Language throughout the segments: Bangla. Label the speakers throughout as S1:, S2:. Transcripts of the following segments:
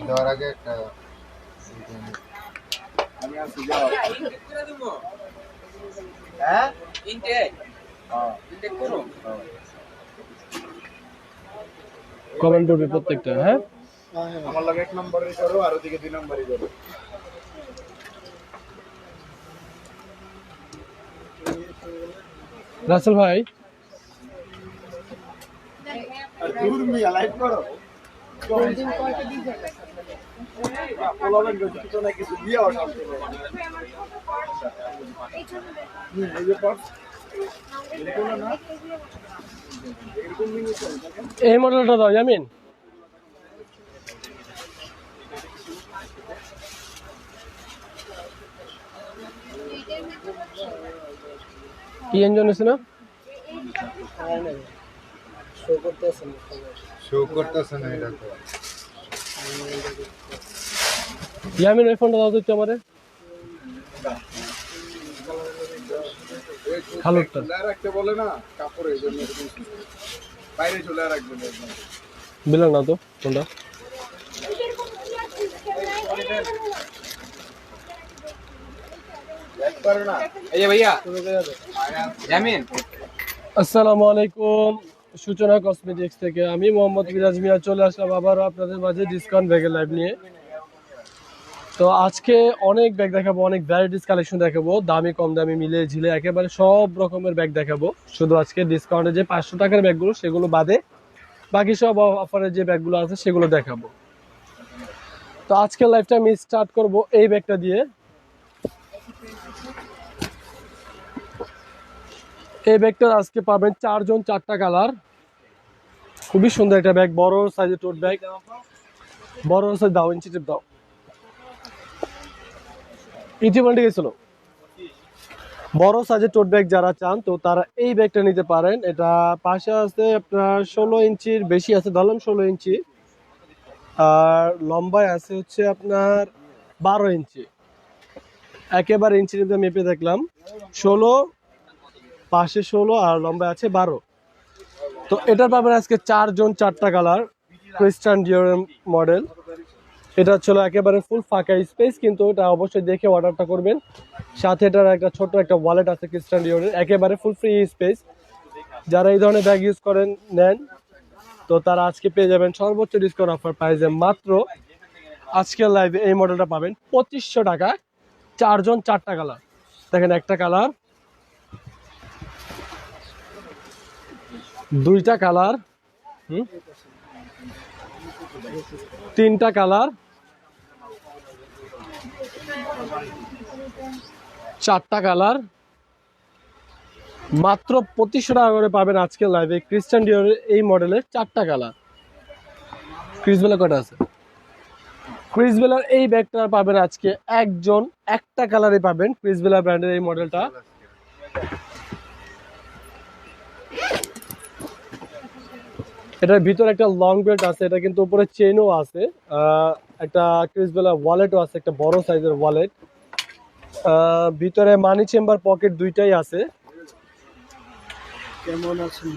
S1: দেওয়ার আগে একটা
S2: কমেন্ট করবে প্রত্যেকটা হ্যাঁ?
S1: আমার লাগে এক নম্বরই করো আর ওদিকে দুই নম্বরই করো।
S2: রাসেল ভাই?
S1: মিয়া লাইভ করো। পোলাবেন কিছু না কিছু দিয়ে ওঠা এই যে পর এরকম না এরকম মিনিট
S2: এই মডেলটা দাও জামিন কি ইঞ্জিন আছে না
S1: শো করতেছে না এটা তো।
S2: ইয়ামিন ওই ফোনটা দাও তো একটু আমারে। খালুরটা।
S1: রাখতে বলে না কাপড় এই জন্য বাইরে চলে রাখবেন একদম
S2: বিলাল না তো ফোনটা। আসসালামু আলাইকুম। সূচনা কসমেটিক্স থেকে। আমি মোহাম্মদ মিরাজ মিয়া চলে আসলাম, আবারও আপনাদের মাঝে ডিসকাউন্ট ব্যাগের লাইভ নিয়ে। তো আজকে অনেক ব্যাগ দেখাবো, অনেক ভ্যারাইটিস কালেকশন দেখাবো। দামি, কম দামি মিলে ঝিলে একেবারে সব রকমের ব্যাগ দেখাবো। শুধু আজকে ডিসকাউন্টে যে পাঁচশো টাকার ব্যাগগুলো সেগুলো বাদে বাকি সব অফারের যে ব্যাগগুলো আছে, সেগুলো দেখাবো। তো আজকে লাইভটা আমি স্টার্ট করব এই ব্যাগটা দিয়ে। এই ব্যাগটার আজকে পাবেন চারজন, চারটা কালার। খুবই সুন্দর একটা ব্যাগ, বড় সাইজের টোট ব্যাগ বড় সাইজ দাও ইঞ্চি টিপ দাও। ইটি পাল্টে গেছিল। বড় সাইজের টোট ব্যাগ যারা চান, তো তারা এই ব্যাগটা নিতে পারেন। এটা পাশে আছে আপনার ষোলো ইঞ্চির, বেশি আছে, ধরলাম ষোলো ইঞ্চি। আর লম্বায় আছে হচ্ছে আপনার বারো ইঞ্চি। একেবারে ইঞ্চি মেপে দেখলাম। ষোলো পাশে ষোলো আর লম্বায় আছে বারো। তো এটার পাবেন আজকে চারজন চারটা কালার ক্রিস্টান ডিওরের মডেল এটা ছিল একেবারে ফুল ফাঁকা স্পেস কিন্তু এটা অবশ্যই দেখে অর্ডারটা করবেন। সাথে এটার একটা ছোট একটা ওয়ালেট আছে ক্রিস্টান ডিওরের একেবারে ফুল ফ্রি স্পেস যারা এই ধরনের ব্যাগ ইউজ করেন, নেন। তো তারা আজকে পেয়ে যাবেন সর্বোচ্চ ডিসকাউন্ট অফার প্রাইসে মাত্র। আজকের লাইভে এই মডেলটা পাবেন পঁচিশশো টাকা। চারজন চারটা কালার। দেখেন একটা কালার। দুইটা কালার। তিনটা কালার। চারটা কালার। মাত্র পঁচিশশো টাকা করে পাবেন আজকে লাইভে ক্রিস্টান ডিওরের এই মডেলের চারটা কালার। ক্রিসবেলা কটা আছে? ক্রিসবেলার এই ব্যাগটা পাবেন আজকে একজন। একটা কালারে পাবেন ক্রিসবেলা ব্র্যান্ডের এই মডেলটা এটার ভিতরে একটা লং বেল্ট আছে এটা কিন্তু উপরে চেনও আছে একটা ক্রিসবেলা ওয়ালেটও আছে একটা বড় সাইজের ওয়ালেট ভিতরে মানি চেম্বার পকেট দুইটাই আছে।
S1: কেমন আছেন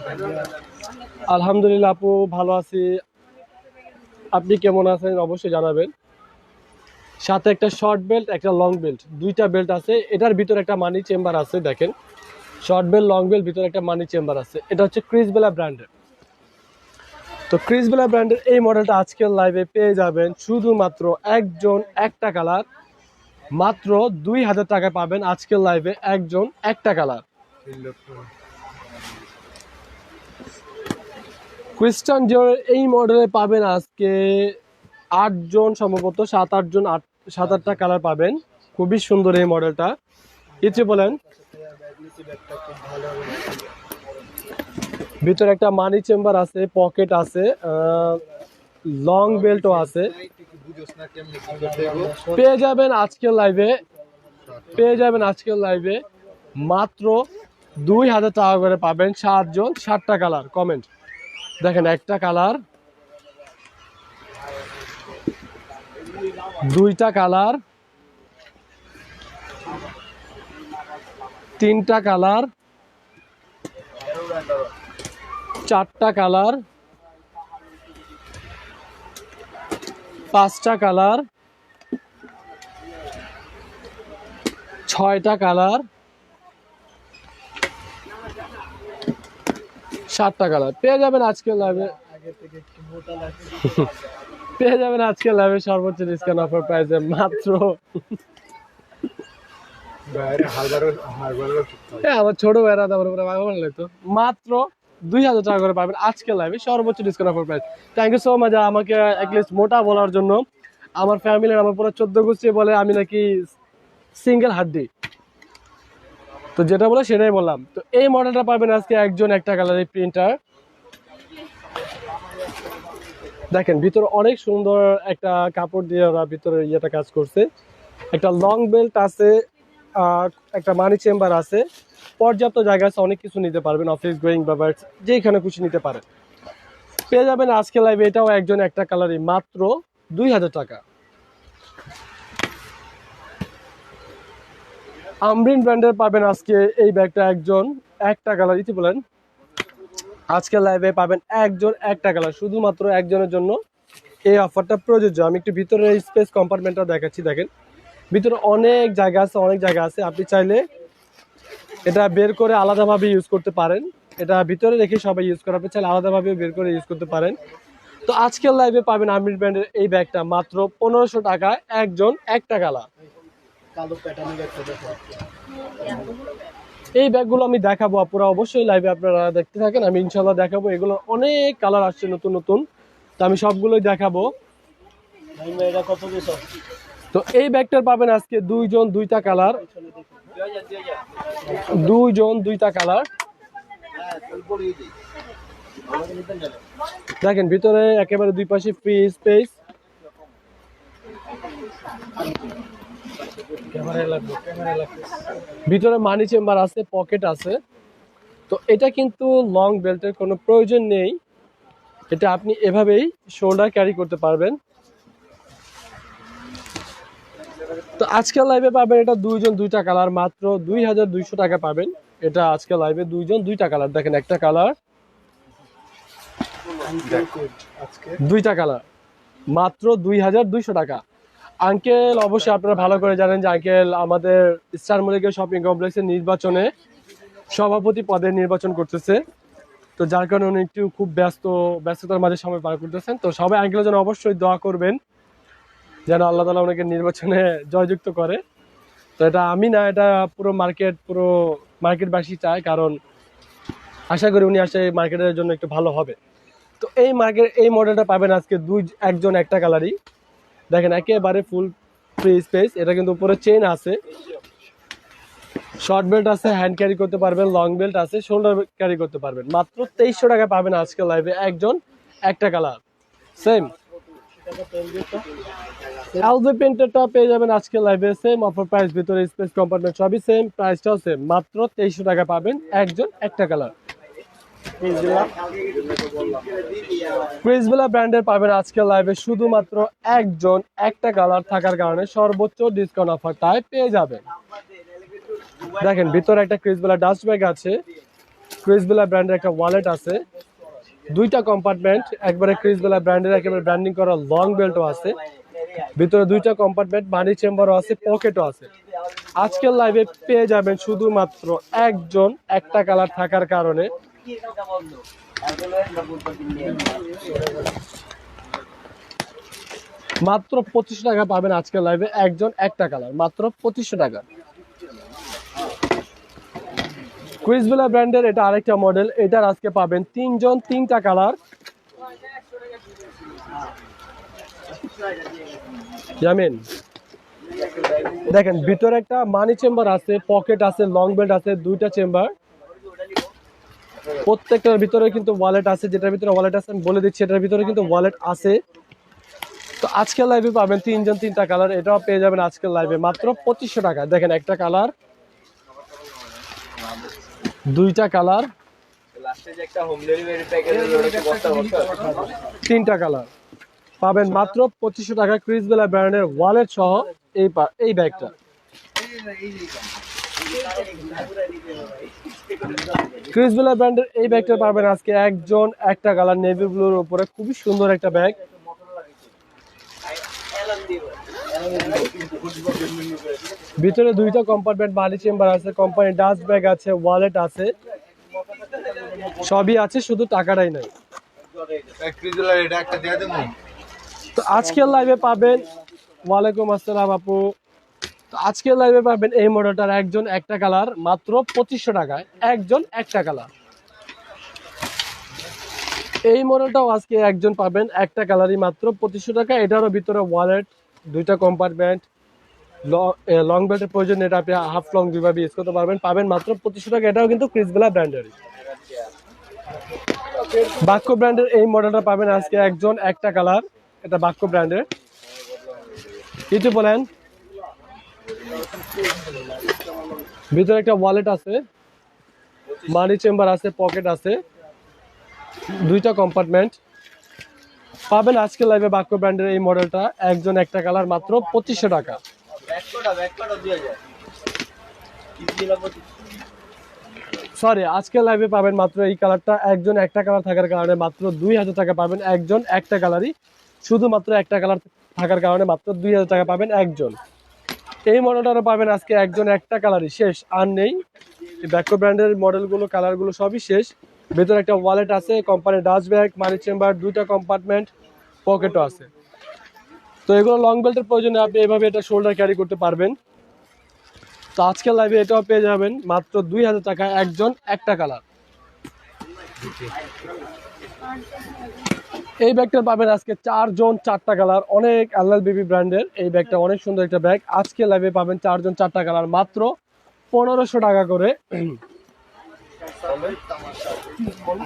S2: আলহামদুলিল্লাহ আপু ভালো আছি। আপনি কেমন আছেন অবশ্যই জানাবেন। সাথে একটা শর্ট বেল্ট একটা লং বেল্ট দুইটা বেল্ট আছে। এটার ভিতরে একটা মানি চেম্বার আছে দেখেন। শর্ট বেল্ট লং বেল্ট ভিতরে একটা মানি চেম্বার আছে। এটা হচ্ছে ক্রিসবেলা ব্র্যান্ডের তো ক্রিসবেলা ব্র্যান্ডের এই মডেলটা আজকের লাইভে পেয়ে যাবেন শুধুমাত্র একজন একটা কালার মাত্র দুই হাজার টাকা পাবেন আজকের লাইভে একজন একটা কালার ক্রিস্টান ডিওরের এই মডেলে পাবেন আজকে আটজন, সম্ভবত সাত, আটজন, আট, সাত, আটটা কালার পাবেন। খুবই সুন্দর এই মডেলটা কিছু বলেন? ভিতরে একটা মানি চেম্বার আছে পকেট আছে লং বেল্টও আছে। পেয়ে যাবেন আজকের লাইভে পেয়ে যাবেন আজকের লাইভে মাত্র দুই হাজার টাকা করে পাবেন সাতজন সাতটা কালার কমেন্ট দেখেন একটা কালার দুইটা কালার তিনটা কালার চারটা কালার পাঁচটা কালার ছয়টা কালার সাতটা কালার। পেয়ে যাবেন আজকে লাইভে পেয়ে যাবেন আজকে লাইভে সর্বোচ্চ ডিসকাউন্ট অফার প্রাইসে মাত্র হ্যাঁ আমার ছোট ভাইরা দামের উপরে ভাগ তো। মাত্র দুই হাজার টাকা করে পাবেন আজকে লাইভে সর্বোচ্চ discount offer price thank you so much আমাকে অ্যাটলিস্ট মোটা বলার জন্য। আমার ফ্যামিলির আমার পুরো চোদ্দ গোষ্ঠী বলে আমি নাকি সিঙ্গেল হাড্ডি। তো যেটা বলে সেটাই বললাম। তো এই মডেলটা পাবেন আজকে একজন একটা কালারের প্রিন্টার দেখেন, ভিতরে অনেক সুন্দর একটা কাপড় দিয়ে ওরা ভিতরে ইয়েটা কাজ করছে। একটা লং বেল্ট আছে একটা মানি চেম্বার আছে। পর্যাপ্ত জায়গা আছে অনেক কিছু নিতে পারবেন অফিস গোয়িং বা বার্ডস যেখানে খুশি নিতে পারেন পেয়ে যাবেন আজকে লাইভে এটাও একজন একটা কালারই মাত্র দুই হাজার টাকা। আমরিন ব্র্যান্ডের পাবেন আজকে এই ব্যাগটা একজন, একটা কালার ইতি বলেন, আজকে লাইভে পাবেন একজন, একটা কালার শুধুমাত্র একজনের জন্য এই অফারটা প্রযোজ্য। আমি একটু ভিতরে স্পেস কম্পার্টমেন্টটা দেখাচ্ছি, দেখেন। ভিতরে অনেক জায়গা আছে, অনেক জায়গা আছে। আপনি চাইলে এটা বের করে আলাদাভাবে ইউজ করতে পারেন। এটা ভিতরে রেখে সবাই ইউজ করা চাইলে আলাদাভাবে বের করে ইউজ করতে পারেন। তো আজকের লাইভে পাবেন আমির ব্র্যান্ডের এই ব্যাগটা মাত্র পনেরোশো টাকা একজন একটা
S1: কালো
S2: এই ব্যাগগুলো আমি দেখাবো আপনারা অবশ্যই লাইভে আপনারা দেখতে থাকেন আমি ইনশাল্লাহ দেখাবো। এগুলো অনেক কালার আসছে নতুন নতুন। তো আমি সবগুলোই দেখাবো।
S1: এটা কত দিছ?
S2: তো এই ব্যাগটার পাবেন আজকে দুইজন দুইটা কালার। দুইজন দুইটা কালার। দেখেন, ভিতরে একেবারে দুই পাশে ফ্রি স্পেস ভিতরে মানি চেম্বার আছে পকেট আছে। তো এটা কিন্তু লং বেল্টের কোনো প্রয়োজন নেই। এটা আপনি এভাবেই শোল্ডার ক্যারি করতে পারবেন। তো আজকের লাইভে পাবেন এটা দুইজন দুইটা কালার মাত্র দুই হাজার দুইশো টাকা পাবেন। এটা আজকে লাইভে দুইজন দুইটা কালার দেখেন একটা কালার দুইটা কালার মাত্র দুই হাজার দুইশো টাকা। আঙ্কেল, অবশ্যই আপনারা ভালো করে জানেন যে আঙ্কেল আমাদের স্টার মলিকের শপিং কমপ্লেক্সের নির্বাচনে সভাপতি পদে নির্বাচন করতেছে। তো যার কারণে উনি একটু খুব ব্যস্ত, ব্যস্ততার মাঝে সময় পার করতেছেন। তো সবাই আঙ্কেলের জন্য অবশ্যই দোয়া করবেন। যেন আল্লাহ তালা ওনাকে নির্বাচনে জয়যুক্ত করে। তো এটা আমি না, এটা পুরো মার্কেট পুরো মার্কেটবাসী চায়, কারণ আশা করি উনি আসে মার্কেটের জন্য একটু ভালো হবে। তো এই মার্কেট এই মডেলটা পাবেন আজকে দুই, একজন একটা কালারই দেখেন, একেবারে ফুল ফ্রি স্পেস এটা কিন্তু উপরে চেন আছে। শর্ট বেল্ট আছে হ্যান্ড ক্যারি করতে পারবেন লং বেল্ট আছে শোল্ডার ক্যারি করতে পারবেন। মাত্র তেইশশো টাকা পাবেন আজকে লাইভে একজন একটা কালার সেম এলজি প্রিন্টারটা পেয়ে যাবেন আজকে লাইভে সেম অফার প্রাইস ভিতরে স্পেস কম্পার্টমেন্ট সবই সেম প্রাইসটাও সেম মাত্র তেইশশো টাকা পাবেন একজন একটা কালার ক্রিসবেলা ব্র্যান্ডের পাবেন আজকে লাইভে শুধুমাত্র একজন একটা কালার থাকার কারণে সর্বোচ্চ ডিসকাউন্ট অফার তাই পেয়ে যাবেন। দেখেন ভিতরে একটা ক্রিসবেলা ডাস্ট ব্যাগ আছে। ক্রিসবেলা ব্র্যান্ডের একটা ওয়ালেট আছে। দুইটা কম্পার্টমেন্ট একবারে ক্রিসবেলা ব্র্যান্ডের একেবারে ব্র্যান্ডিং করা লং বেল্টও আছে। ভিতরে দুইটা কম্পার্টমেন্ট মানি চেম্বারও আছে পকেটও আছে। আজকের লাইভে পেয়ে যাবেন শুধুমাত্র একজন, একটা কালার থাকার কারণে। মাত্র পঁচিশশো টাকা পাবেন আজকের লাইভে একজন, একটা কালার মাত্র পঁচিশশো টাকা। কুইজবেলা ব্র্যান্ডের এটা আরেকটা মডেল এটার আজকে পাবেন তিনজন, তিনটা কালার জামিন দেখেন, ভিতরে একটা মানি চেম্বার আছে পকেট আছে লং বেল্ট আছে, দুইটা চেম্বার প্রত্যেকটার ভিতরে কিন্তু ওয়ালেট আছে, যেটার ভিতরে ওয়ালেট আছে, আমি বলে দিচ্ছি, এটার ভিতরে কিন্তু ওয়ালেট আছে। তো আজকের লাইভে পাবেন তিনজন, তিনটা কালার এটাও পেয়ে যাবেন আজকের লাইভে মাত্র পঁচিশশো টাকা। দেখেন, একটা কালার দুইটা কালার। তিনটা কালার। পাবেন মাত্র পঁচিশশো টাকা ক্রিসবেলা ব্র্যান্ডের ওয়ালেট সহ এই এই ব্যাগটা। ক্রিসবেলা ব্র্যান্ডের এই ব্যাগটা পাবেন আজকে একজন একটা কালার নেভি ব্লুর উপরে। খুবই সুন্দর একটা ব্যাগ। ভিতরে দুইটা কম্পার্টমেন্ট মানি চেম্বার আছে কোম্পানি ডাস্ট ব্যাগ আছে ওয়ালেট আছে, সবই আছে, শুধু টাকাটাই নাই। তো আজকের লাইভে পাবেন, ওয়ালাইকুম আসসালাম আপু। তো আজকের লাইভে পাবেন এই মডেলটার একজন একটা কালার মাত্র পঁচিশশো টাকায়, একজন একটা কালার এই মডেলটাও আজকে একজন পাবেন একটা কালারই মাত্র পঁচিশশো টাকা, এটারও ভিতরে ওয়ালেট দুইটা কম্পার্টমেন্ট লং বেল্টের প্রয়োজন, এটা আপনি হাফ লং দুইভাবে ইউজ করতে পারবেন। পাবেন মাত্র পঁচিশশো টাকা। এটাও কিন্তু ক্রিসবেলা ব্র্যান্ডেরই বাক্য ব্র্যান্ডের এই মডেলটা পাবেন আজকে একজন, একটা কালার এটা বাক্য ব্র্যান্ডের কিছু বলেন? ভিতরে একটা ওয়ালেট আছে মানি চেম্বার আছে পকেট আছে। দুইটা কম্পার্টমেন্ট পাবেন আজকে লাইভে বাক্য ব্র্যান্ডের এই মডেলটা একজন একটা কালার মাত্র পঁচিশশো টাকা। সরি আজকে লাইভে পাবেন মাত্র এই কালারটা একজন একটা কালার থাকার কারণে মাত্র দুই হাজার টাকা পাবেন একজন একটা কালারই শুধুমাত্র একটা কালার থাকার কারণে মাত্র দুই হাজার টাকা পাবেন একজন। এই মডেলটারও পাবেন আজকে একজন একটা কালারই শেষ, আর নেই। ব্যাকো ব্র্যান্ডের মডেলগুলো কালারগুলো সবই শেষ। ভেতরে একটা ওয়ালেট আছে কোম্পানির ডাস্ট ব্যাগ মানি চেম্বার দুইটা কম্পার্টমেন্ট পকেটও আছে। তো এগুলো লং বেল্টের প্রয়োজনে আপনি এভাবে এটা শোল্ডার ক্যারি করতে পারবেন। তো আজকের লাইভে এটাও পেয়ে যাবেন, মাত্র দুই হাজার টাকা, একজন, একটা কালার এই ব্যাগটা পাবেন আজকে চারজন, চারটা কালার অনেক আল্লাহ বিবি ব্র্যান্ডের এই ব্যাগটা অনেক সুন্দর একটা ব্যাগ। আজকে লাইভে পাবেন চারজন, চারটা কালার মাত্র পনেরোশো টাকা করে।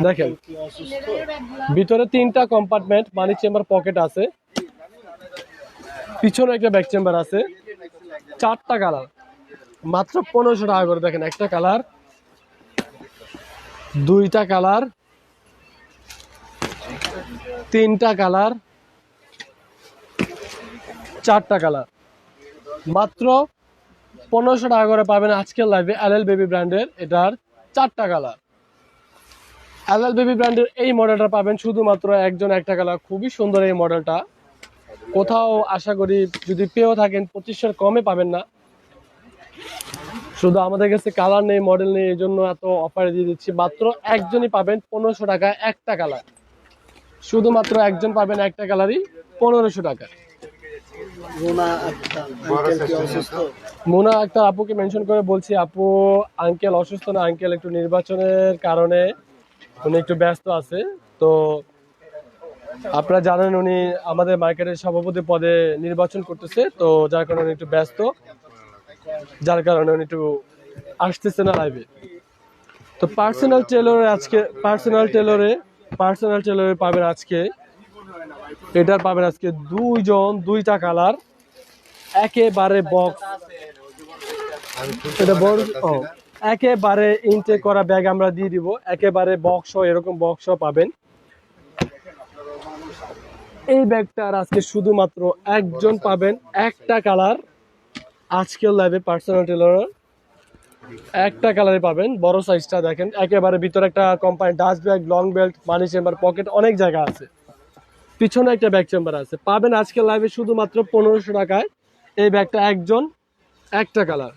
S2: দেখেন, ভিতরে তিনটা কম্পার্টমেন্ট মানি চেম্বার পকেট আছে। পিছনে একটা ব্যাক চেম্বার আছে। চারটা কালার মাত্র পনেরোশো টাকা করে দেখেন, একটা কালার দুইটা কালার তিনটা কালার চারটা কালার মাত্র পনেরোশো টাকা করে পাবেন আজকের লাইভে এল এল বেবি ব্র্যান্ডের এটার চারটা কালার এল এল বেবি ব্র্যান্ডের এই মডেলটা পাবেন শুধুমাত্র একজন একটা কালার খুবই সুন্দর এই মডেলটা কোথাও আশা করি যদি পেয়েও থাকেন পঁচিশশোর কমে পাবেন না। শুধু আমাদের কাছে কালার নেই মডেল নেই, এই জন্য এত অফারে দিয়ে দিচ্ছি। মাত্র একজনই পাবেন পনেরোশো টাকা একটা কালার শুধুমাত্র একজন পাবেন একটা কালারই পনেরোশো টাকা। মোনা একটা আপুকে মেনশন করে বলছি আপু আঙ্কেল অসুস্থ না আঙ্কেল একটু নির্বাচনের কারণে উনি একটু ব্যস্ত আছে। তো আপনারা জানেন উনি আমাদের মার্কেটের সভাপতি পদে নির্বাচন করতেছে তো যার কারণে উনি একটু ব্যস্ত। যার কারণে উনি একটু আসতেছে না লাইভে তো পার্সোনাল টেলরে আজকে পার্সোনাল টেলরে পার্সোনাল টেলরে পাবেন আজকে এটার পাবেন আজকে দুইজন দুইটা কালার একেবারে বক্স এটা বড় একেবারে ইনটেক করা ব্যাগ আমরা দিয়ে দিব। একেবারে বক্স এরকম বক্স পাবেন। এই ব্যাগটার আজকে শুধুমাত্র একজন পাবেন, একটা কালার। আজকের লাইভে পার্সোনাল টেলর একটা কালারে পাবেন। বড় সাইজটা দেখেন, একেবারে ভিতরে একটা company dust bag long belt money chamber pocket অনেক জায়গা আছে। পিছনে একটা ব্যাগ চেম্বার আছে। পাবেন আজকে লাইভে শুধুমাত্র পনেরোশো টাকায়। এই ব্যাগটা একজন, একটা কালার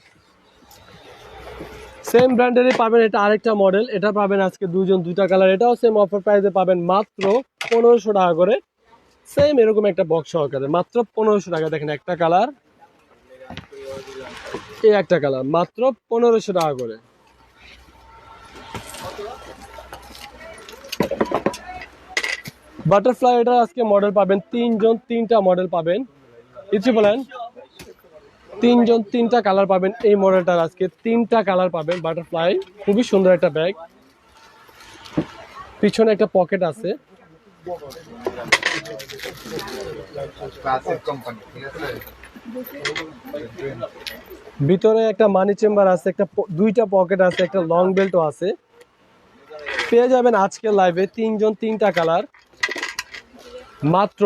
S2: সেম ব্র্যান্ডেরই পাবেন, এটা আরেকটা মডেল এটা পাবেন আজকে দুজন দুইটা কালার এটাও সেম অফার প্রাইসে পাবেন মাত্র পনেরোশো টাকা করে। সেম এরকম একটা বক্স সহকারে, মাত্র পনেরোশো টাকা। দেখেন একটা কালার এই একটা কালার মাত্র পনেরোশো টাকা করে। বাটারফ্লাই এটা আজকে মডেল পাবেন তিনজন তিনটা মডেল পাবেন। কিছু বলেন তিনজন তিনটা কালার পাবেন এই মডেলটার আজকে তিনটা কালার পাবেন বাটারফ্লাই খুবই সুন্দর একটা ব্যাগ পিছনে একটা পকেট আছে। ভিতরে একটা মানি চেম্বার আছে একটা দুইটা পকেট আছে একটা লং বেল্টও আছে। পেয়ে যাবেন আজকের লাইভে তিনজন তিনটা কালার মাত্র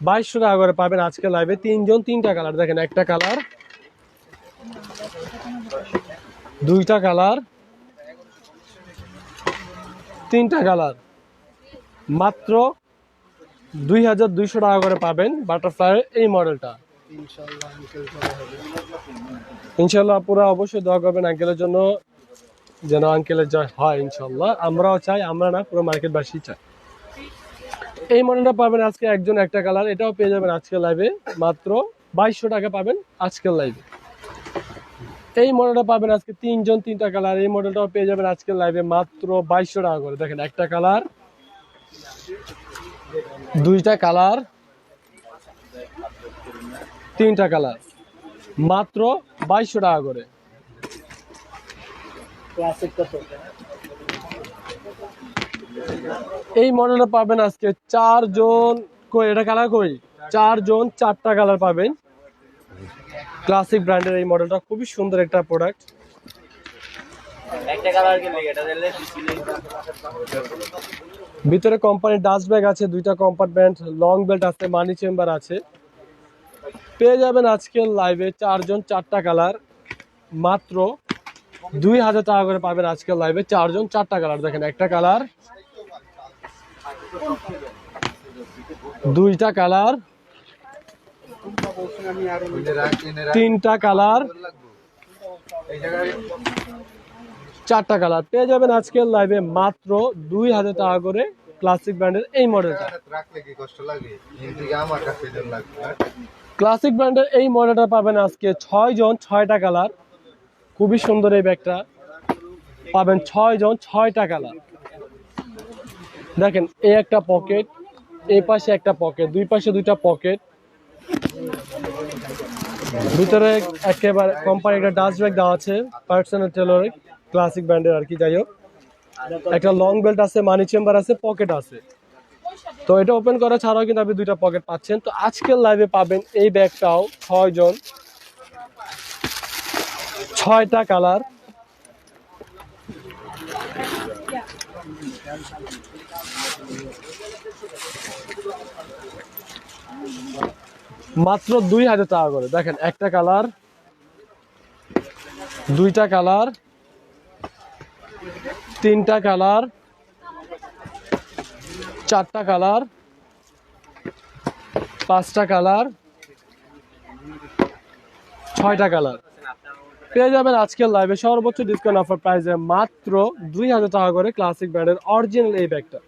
S2: বাইশশো টাকা করে পাবেন আজকে লাইভে তিনজন, তিনটা কালার দেখেন, একটা কালার দুইটা কালার তিনটা কালার মাত্র দুই হাজার দুইশো টাকা করে পাবেন বাটারফ্লাই এই মডেলটা ইনশাল্লাহ পুরো অবশ্যই দোয়া করবেন আঙ্কেলের জন্য, যেন আঙ্কেলের জয় হয় ইনশাল্লাহ। আমরাও চাই, আমরা না, পুরো মার্কেটবাসী চাই। এই মডেলটা পাবেন আজকে একজন একটা কালার এটাও পেয়ে যাবেন আজকের লাইভে মাত্র বাইশশো টাকা পাবেন আজকের লাইভে এই মডেলটা পাবেন আজকে তিনজন, তিনটা কালার এই মডেলটাও পেয়ে যাবেন আজকের লাইভে মাত্র বাইশশো টাকা করে। দেখেন, একটা কালার দুইটা কালার তিনটা কালার মাত্র বাইশশো টাকা করে। এই মডেলটা পাবেন আজকে চারজন কই এটা কালার কই? চারজন চারটা কালার পাবেন। ক্লাসিক ব্র্যান্ডের এই মডেলটা খুবই সুন্দর একটা প্রোডাক্ট
S3: একটা কালার কিনলে এটা দিলে
S2: ভিতরে কোম্পানির ডাস্ট ব্যাগ আছে দুইটা কম্পার্টমেন্ট লং বেল্ট আছে মানি চেম্বার আছে। পেয়ে যাবেন আজকের লাইভে চারজন চারটা কালার মাত্র দুই হাজার টাকা করে পাবেন আজকের লাইভে চারজন চারটা কালার দেখেন একটা কালার দুইটা কালার, তিনটা কালার, চারটা কালার। পেয়ে যাবেন আজকের লাইভে মাত্র দুই হাজার টাকা করে ক্লাসিক ব্র্যান্ডের এই মডেলটা ক্লাসিক ব্র্যান্ডের এই মডেলটা পাবেন আজকে ছয় জন, ছয়টা কালার। খুবই সুন্দর এই ব্যাগটা। পাবেন ছয় জন, ছয়টা কালার। দেখেন এই একটা পকেট এই পাশে একটা পকেট দুই পাশে দুইটা পকেট ভিতরে একেবারে কোম্পানি একটা ডাস্ট ব্যাগ দেওয়া আছে পার্সোনাল টেলর ক্লাসিক ব্র্যান্ডের আর কি, যাই হোক। একটা লং বেল্ট আছে মানি চেম্বার আছে পকেট আছে। তো এটা ওপেন করা ছাড়াও কিন্তু আপনি দুইটা পকেট পাচ্ছেন। তো আজকের লাইভে পাবেন এই ব্যাগটাও ছয় জন। ছয়টা কালার মাত্র দুই হাজার টাকা করে। দেখেন, একটা কালার, দুইটা কালার, তিনটা কালার, চারটা কালার, পাঁচটা কালার, ছয়টা কালার। পেয়ে যাবেন আজকের লাইভে সর্বোচ্চ ডিসকাউন্ট অফার প্রাইসে মাত্র দুই হাজার টাকা করে ক্লাসিক ব্র্যান্ডের অরিজিনাল এই ব্যাগটা।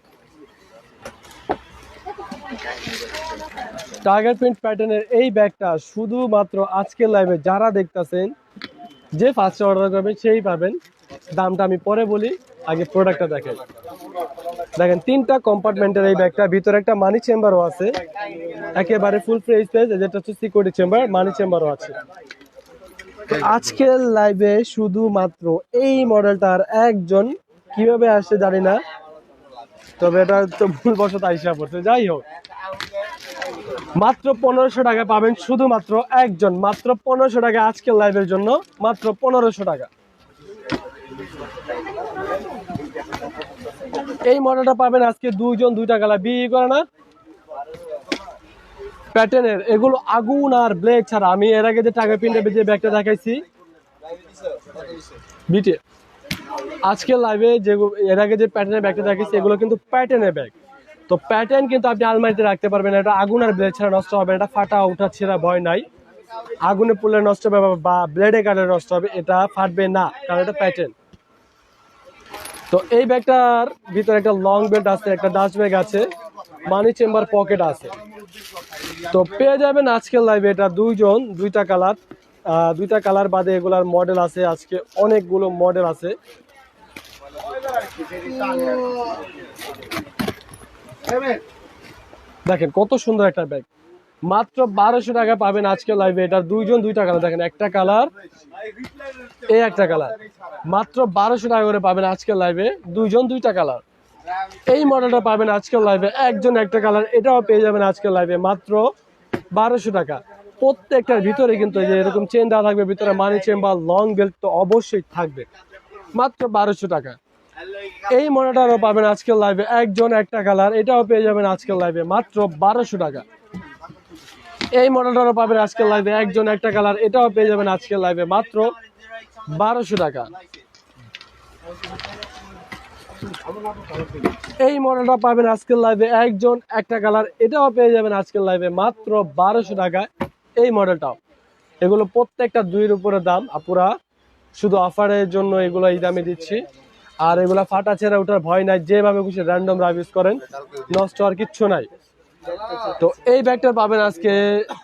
S2: টাইগার প্রিন্ট প্যাটার্নের এই ব্যাগটা শুধুমাত্র আজকের লাইভে যারা দেখতাছেন, যে ফার্স্টে অর্ডার করবেন সেই পাবেন। দামটা আমি পরে বলি, আগে প্রোডাক্টটা দেখেন। দেখেন, তিনটা কম্পার্টমেন্টের এই ব্যাগটা, ভিতরে একটা মানি চেম্বারও আছে। একেবারে ফুল ফ্রেশ পেজ যেটা হচ্ছে সিকিউরিটি চেম্বার মানি চেম্বারও আছে। তো আজকের লাইভে শুধুমাত্র এই মডেলটার একজন কীভাবে আসছে জানি না, তবে এটা তো ভুলবশত আইসা পড়ছে। যাই হোক মাত্র পনেরোশো টাকা পাবেন শুধুমাত্র একজন। মাত্র পনেরোশো টাকা আজকের লাইভের জন্য। মাত্র পনেরোশো টাকা। এই মডেলটা পাবেন আজকে দুইজন, দুইটা কালার, বিয়ে করে না। প্যাটার্নের, এগুলো আগুন আর ব্লেড ছাড়া। আমি এর আগে যে টাকা পিনটা যে ব্যাগটা দেখাইছি, বিটে। আজকের লাইভে যে এর আগে যে প্যাটার্নের ব্যাগটা দেখাইছি, এগুলো কিন্তু প্যাটার্নের ব্যাগ। তো প্যাটার্ন কিন্তু আপনি আলমারিতে রাখতে পারবেন, এটা আগুন আর ব্লেড ছাড়া নষ্ট হবে এটা ফাটা উঠা ছেঁড়া ভয় নাই। আগুনে পুড়লে নষ্ট হবে বা- ব্লেডে কাটলে নষ্ট হবে, এটা ফাটবে না, কারণ এটা প্যাটার্ন তো এই ব্যাগটার ভিতরে একটা লং বেল্ট আছে, একটা ডাস্ট ব্যাগ আছে মানি চেম্বার পকেট আছে। তো পেয়ে যাবেন আজকের লাইভে এটা দুইজন, দুইটা কালার দুইটা কালার বাদে এগুলার মডেল আছে, আজকে অনেকগুলো মডেল আছে। দেখেন, কত সুন্দর একটা ব্যাগ মাত্র বারোশো টাকা পাবেন আজকে লাইভে এটার দুইজন দুইটা কালার দেখেন, একটা কালার এই একটা কালার মাত্র বারোশো টাকা করে পাবেন আজকের লাইভে দুইজন দুইটা কালার এই মডেলটা পাবেন আজকের লাইভে একজন একটা কালার এটাও পেয়ে যাবেন আজকের লাইভে মাত্র বারোশো টাকা। প্রত্যেকটার ভিতরে কিন্তু যে এরকম চেন দেওয়া থাকবে, ভিতরে মানি চেম্বার লং বেল্ট তো অবশ্যই থাকবে। মাত্র বারোশো টাকা। এই মডেলটারও পাবেন আজকের লাইভে একজন একটা কালার এটাও পেয়ে যাবেন আজকের লাইভে মাত্র বারোশো টাকা। এই মডেলটারও পাবেন আজকের লাইভে একজন একটা কালার এটাও পেয়ে যাবেন আজকের লাইভে মাত্র বারোশো টাকা। এই মডেলটা পাবেন আজকের লাইভে একজন একটা কালার এটাও পেয়ে যাবেন আজকের লাইভে মাত্র বারোশো টাকায় এই মডেলটাও। এগুলো প্রত্যেকটা দুইয়ের উপরে দাম। আপুরা, শুধু অফারের জন্য এগুলো এই দামে দিচ্ছি। আর এগুলা ফাটা ছেড়া ওঠার ভয় নাই, যেভাবে খুশি র্যান্ডম রাভ ইউজ করেন। নষ্ট আর কিচ্ছু নাই। তো এই ব্যাগটা পাবেন আজকে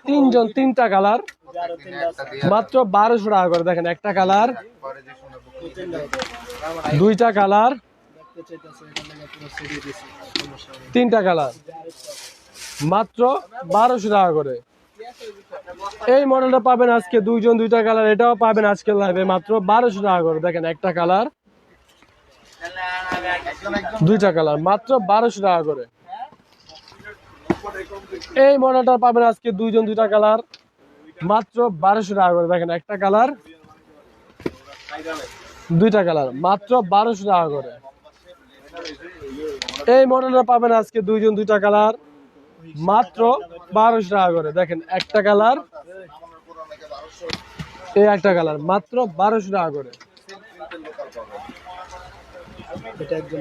S2: তিনজন, তিনটা কালার। মাত্র বারোশো টাকা করে, দেখেন একটা কালার, দুইটা কালার, তিনটা কালার। মাত্র বারোশো টাকা করে। এই মডেলটা পাবেন আজকে দুইজন, দুইটা কালার, এটাও পাবেন আজকে লাইভে মাত্র বারোশো টাকা করে। দেখেন একটা কালার। দুইটা কালার, মাত্র বারোশো টাকা করে। এই মডেলটা পাবেন আজকে দুইজন দুইটা কালার, মাত্র বারোশো টাকা করে। দেখেন একটা কালার, দুইটা কালার, মাত্র বারোশো টাকা করে। এই মডেলটা পাবেন আজকে দুইজন দুইটা কালার, মাত্র বারোশো টাকা করে। দেখেন একটা কালার, এই একটা কালার, মাত্র বারোশো টাকা করে।
S1: এটা একজন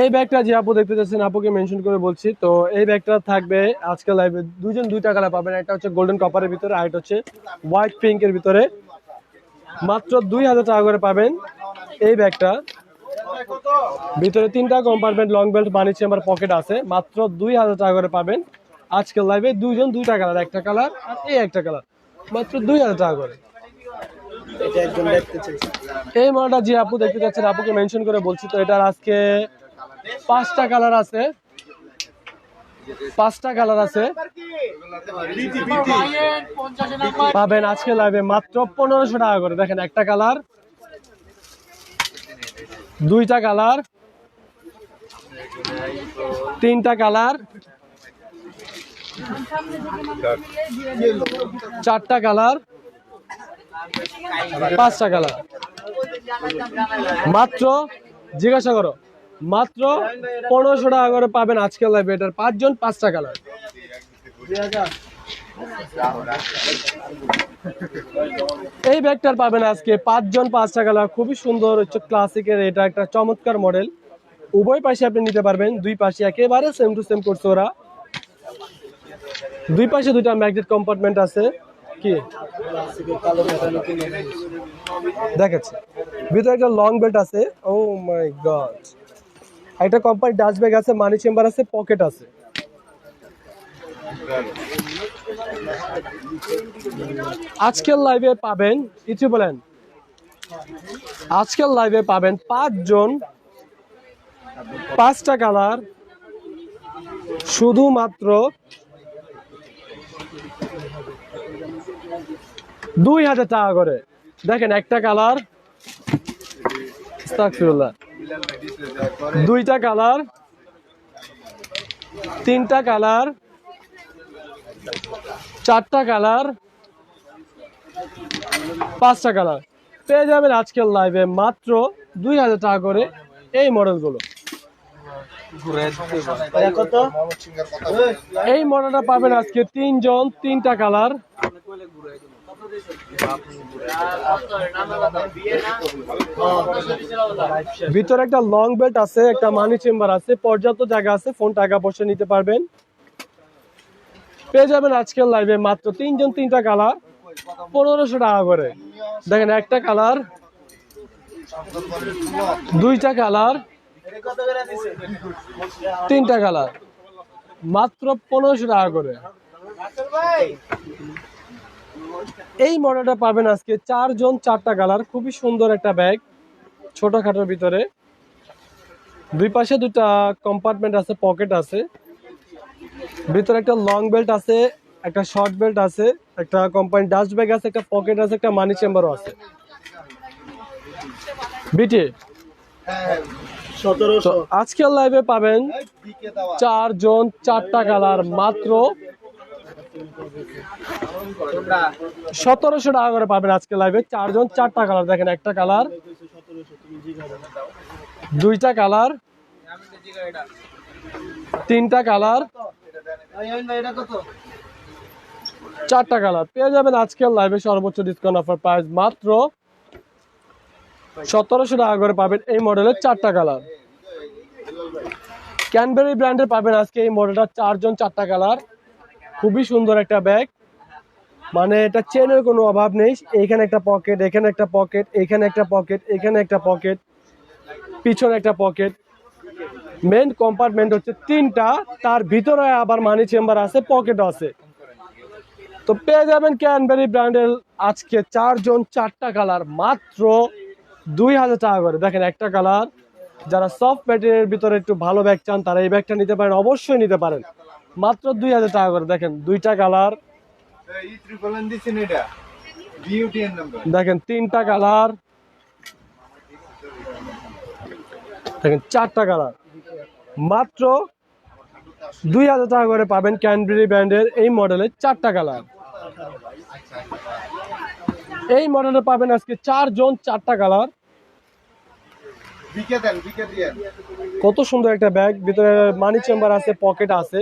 S2: এই ব্যাগটা যে আপু দেখতে চাচ্ছেন, আপুকে মেনশন করে বলছি, তো এই ব্যাগটা থাকবে আজকে লাইভে দুজন দুইটা কালার পাবেন। একটা হচ্ছে গোল্ডেন কপারের ভিতরে, আর একটা হচ্ছে হোয়াইট পিঙ্কের ভিতরে। মাত্র দুই হাজার টাকা করে পাবেন এই ব্যাগটা। ভিতরে তিনটা compartment long belt money chamber pocket আছে। মাত্র দুই হাজার টাকা করে পাবেন আজকের লাইভে দুইজন দুইটা কালার একটা কালার আর এই একটা কালার মাত্র দুই হাজার টাকা করে। এই মডেলটা যে আপু দেখতে চাচ্ছেন আপুকে মেনশন করে বলছি তো, এটার আজকে পাঁচটা কালার আছে। পাঁচটা কালার আছে। পাবেন আজকে লাইভে মাত্র পনেরোশো টাকা করে। দেখেন একটা কালার দুইটা কালার তিনটা কালার চারটা কালার পাঁচটা কালার মাত্র, জিজ্ঞাসা করো, মাত্র পনেরোশো টাকা করে পাবেন আজকের লাইভে এটার। পাঁচজন পাঁচটা কালার এই ব্যাগটার পাবেন আজকে পাঁচজন পাঁচটা কালার খুবই সুন্দর, হচ্ছে ক্লাসিকের এটা একটা চমৎকার মডেল উভয় পাশে আপনি নিতে পারবেন, দুই পাশে একেবারে সেম টু সেম করছে ওরা। দুই পাশে দুইটা ম্যাগনেট কম্পার্টমেন্ট আছে। কি? ভিতরে একটা লং বেল্ট আছে। ও মাই গড একটা কোম্পানি ডাচ ব্যাগ আছে মানি চেম্বার আছে পকেট আছে। আজকের লাইভে পাবেন কিছু বলেন? আজকের লাইভে পাবেন পাঁচজন, পাঁচটা কালার শুধুমাত্র দুই হাজার টাকা করে। দেখেন, একটা কালার। দুইটা কালার, তিনটা কালার, চারটা কালার, পাঁচটা কালার। পেয়ে যাবেন আজকের লাইভে মাত্র দুই হাজার টাকা করে এই মডেলগুলো এই মডেলটা পাবেন আজকে তিনজন, তিনটা কালার। ভিতরে একটা লং বেল্ট আছে, একটা মানি চেম্বার আছে, পর্যাপ্ত জায়গা আছে ফোন টাকা পয়সা নিতে পারবেন। পেয়ে যাবেন আজকের লাইভে মাত্র তিনজন তিনটা কালার পনেরোশো টাকা করে। দেখেন একটা কালার দুইটা কালার তিনটা কালার মাত্র পনেরোশো টাকা করে। এই মডেলটা পাবেন আজকে চারজন চারটা কালার খুবই সুন্দর একটা ব্যাগ ছোটখাটোর ভিতরে। দুই পাশে দুটা কম্পার্টমেন্ট আছে পকেট আছে। ভিতরে একটা লং বেল্ট আছে একটা শর্ট বেল্ট আছে একটা কোম্পানি ডাস্ট ব্যাগ আছে একটা পকেট আছে একটা মানি চেম্বারও আছে। বিটি আজকের লাইভে পাবেন চারজন চারটা কালার মাত্র সতেরোশো টাকা করে পাবেন আজকে লাইভে চারজন, চারটা কালার দেখেন একটা কালার দুইটা কালার তিনটা কালার চারটা কালার পেয়ে যাবেন আজকের লাইভে সর্বোচ্চ ডিসকাউন্ট অফার প্রাইস মাত্র সতেরোশো টাকা করে পাবেন এই মডেলের চারটা কালার ক্যানবেরি ব্র্যান্ডের পাবেন আজকে এই মডেলটা চারজন, চারটা কালার খুবই সুন্দর একটা ব্যাগ। মানে এটা চেনের কোনো অভাব নেই। এখানে একটা পকেট, এখানে একটা পকেট, এখানে একটা পকেট, এখানে একটা পকেট, পিছনে একটা পকেট। মেন কম্পার্টমেন্ট হচ্ছে তিনটা, তার ভিতরে আবার মানি চেম্বার আছে পকেট আছে। তো পেয়ে যাবেন ক্যানবেরি ব্র্যান্ডের আজকে চারজন, চারটা কালার মাত্র দুই হাজার টাকা করে। দেখেন একটা কালার যারা সফট ম্যাটেরিয়ালের ভিতরে একটু ভালো ব্যাগ চান, তারা এই ব্যাগটা নিতে পারেন, অবশ্যই নিতে পারেন। মাত্র দুই হাজার টাকা করে। দেখেন দুইটা কালার। দেখেন তিনটা কালার। দেখেন চারটা কালার। মাত্র দুই হাজার টাকা করে পাবেন ক্যানবেরি ব্র্যান্ডের এই মডেলের চারটা কালার। এই মডেলে পাবেন আজকে চারজন চারটা কালার। কত সুন্দর একটা ব্যাগ। ভিতরে মানি চেম্বার আছে পকেট আছে।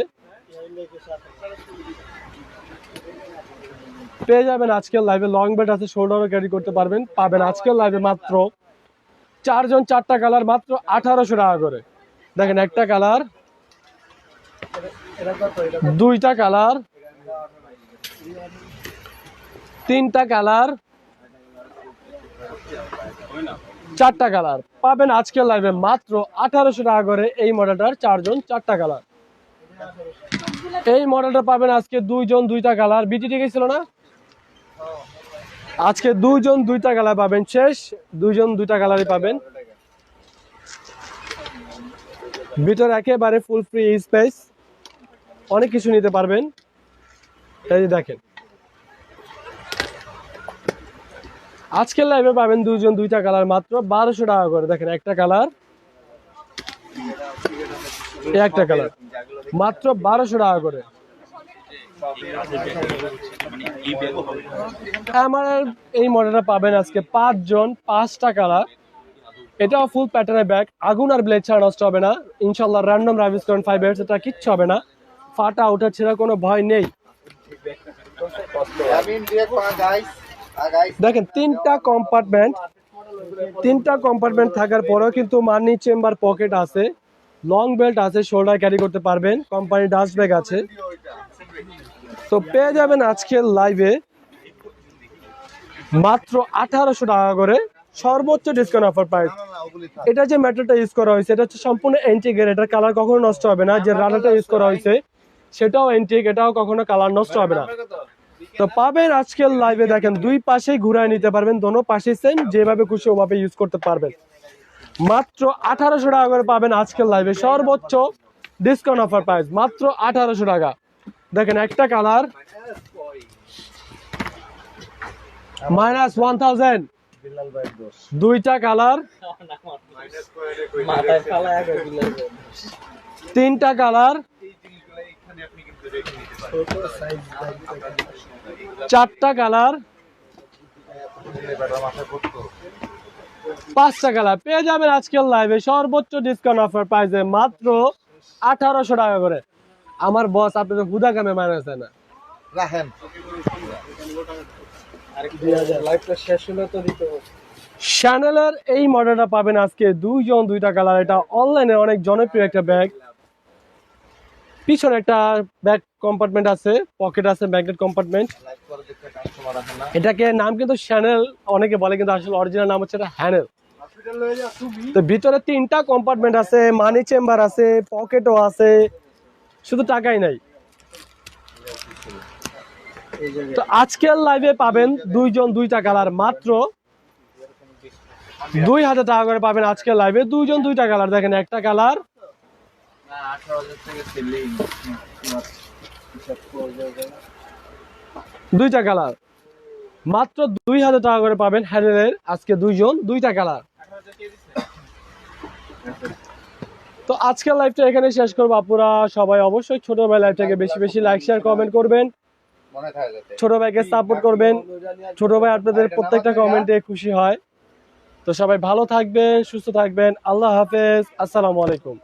S2: পেয়ে যাবেন আজকের লাইভে লং বেড আছে শোল্ডারও ক্যারি করতে পারবেন। পাবেন আজকের লাইভে মাত্র চারজন চারটা কালার মাত্র আঠারোশো টাকা করে। দেখেন একটা কালার দুইটা কালার তিনটা কালার চারটা কালার পাবেন আজকের লাইভে মাত্র আঠারোশো টাকা করে এই মডেলটার চারজন চারটা কালার এই মডেলটা পাবেন আজকে দুইজন দুইটা কালার। বিটিটি গেছিল না? আজকে দুইজন দুইটা কালার পাবেন, শেষ। দুইজন দুইটা কালারই পাবেন। ভিতরে একেবারে ফুল ফ্রি স্পেস অনেক কিছু নিতে পারবেন। এই যে দেখেন। আজকের লাইভে পাবেন দুজন দুইটা কালার মাত্র বারোশো টাকা করে। দেখেন একটা কালার। একটা কালার। মাত্র বারোশো টাকা করে। আমার এই মডেলটা পাবেন আজকে পাঁচজন, পাঁচটা কালার। এটাও ফুল প্যাটার্নের ব্যাগ আগুন আর ব্লেড ছাড়া নষ্ট হবে না। ইনশাল্লাহ র্যান্ডম রাইভিস করেন ফাইভ ইয়ার্স এটা কিচ্ছু হবে না। ফাটা ওঠার ছেড়া কোনো ভয় নেই। দেখেন, তিনটা কম্পার্টমেন্ট তিনটা কম্পার্টমেন্ট থাকার পরেও কিন্তু মানি চেম্বার পকেট আছে। লং বেল্ট আছে শোল্ডার ক্যারি করতে পারবেন। কোম্পানি ডাস্ট ব্যাগ আছে। তো পেয়ে যাবেন আজকের লাইভে মাত্র আঠারোশো টাকা করে সর্বোচ্চ ডিসকাউন্ট অফার
S4: থাক
S2: এটা যে মেটালটা ইউজ করা হয়েছে, এটা হচ্ছে সম্পূর্ণ এন্টিকের এটার কালার কখনো নষ্ট হবে না। যে রাডারটা ইউজ করা হয়েছে, সেটাও এন্টিক এটাও কখনো কালার নষ্ট হবে না। তো পাবেন আজকের লাইভে দেখেন, দুই পাশেই ঘুরায় নিতে পারবেন। দোনো পাশে সেম যেভাবে খুশি ওভাবে ইউজ করতে পারবেন। মাত্র আঠারোশো টাকা করে পাবেন আজকের লাইভে সর্বোচ্চ ডিসকাউন্ট অফার প্রাইস মাত্র আঠারোশো টাকা। দেখেন একটা কালার মাইনাস ওয়ান থাউজেন্ড দুইটা কালার তিনটা কালার চারটা কালার পাঁচটা কালার পেয়ে যাবেন আজকের লাইভে সর্বোচ্চ ডিসকাউন্ট অফার প্রাইসে মাত্র আঠারোশো টাকা করে। আমার বস আপনাদের হুদা কামে মানেছে না।
S4: রাখেন।
S2: শ্যানেলের এই মডেলটা পাবেন আজকে। দুইজন দুইটা কালার এটা অনলাইনে অনেক জনপ্রিয় একটা ব্যাগ পিছনে একটা ব্যাগ কম্পার্টমেন্ট আছে পকেট আছে ম্যাগনেট কম্পার্টমেন্ট এটাকে নাম কিন্তু শ্যানেল অনেকে বলে কিন্তু আসলে অরিজিনাল নাম হচ্ছে হ্যানেল
S1: হয়ে
S2: তো ভিতরে তিনটা কম্পার্টমেন্ট আছে মানি চেম্বার আছে পকেটও আছে, শুধু টাকাই নাই। তো আজকের লাইভে পাবেন দুইজন দুইটা কালার মাত্র দুই হাজার টাকা করে পাবেন আজকের লাইভে দুইজন দুইটা কালার দেখেন একটা কালার দুইটা কালার। মাত্র দুই হাজার টাকা করে পাবেন হ্যান্ডেলের। আজকে দুইজন, দুইটা কালার। তো আজকের লাইভটা এখানে শেষ করব আপুরা। সবাই অবশ্যই ছোট ভাই লাইভটাকে বেশি বেশি লাইক শেয়ার কমেন্ট করবেন। ছোট ভাইকে সাপোর্ট করবেন। ছোট ভাই আপনাদের প্রত্যেকটা কমেন্টে খুশি হয়। তো সবাই ভালো থাকবেন, সুস্থ থাকবেন। আল্লাহ হাফেজ। আসসালামু আলাইকুম।